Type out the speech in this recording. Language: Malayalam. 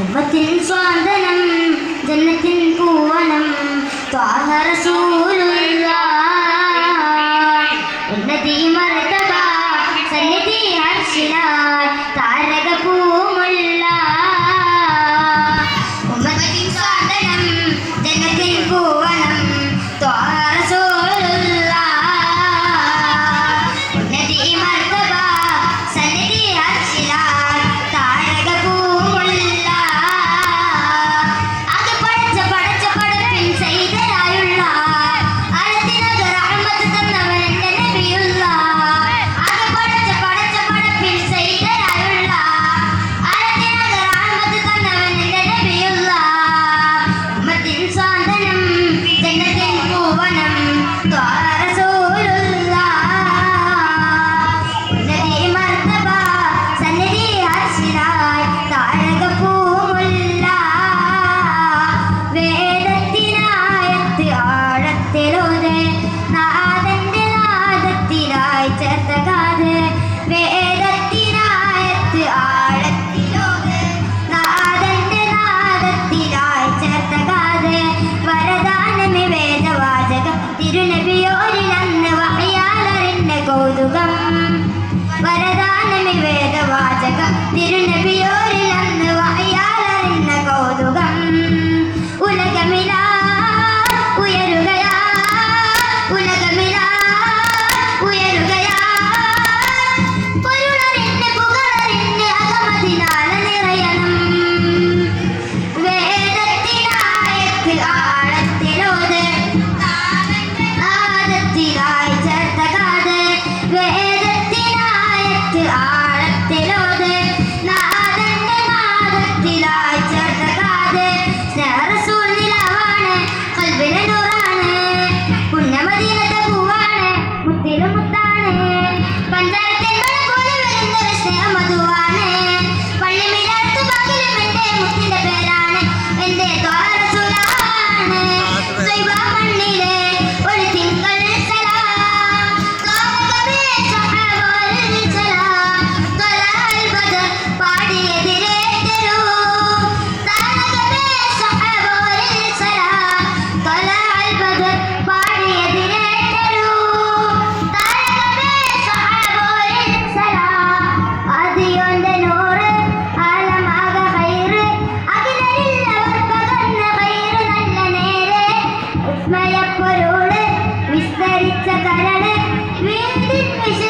കുബത്തിൽ സ്വാന്തനം ജന്മത്തിൻ പൂവനം ത്വാഹ റസൂല വിസ്മയപ്പൊരുൾ വിസ്തരിച്ച കരൾ വീണ്ടും വിശ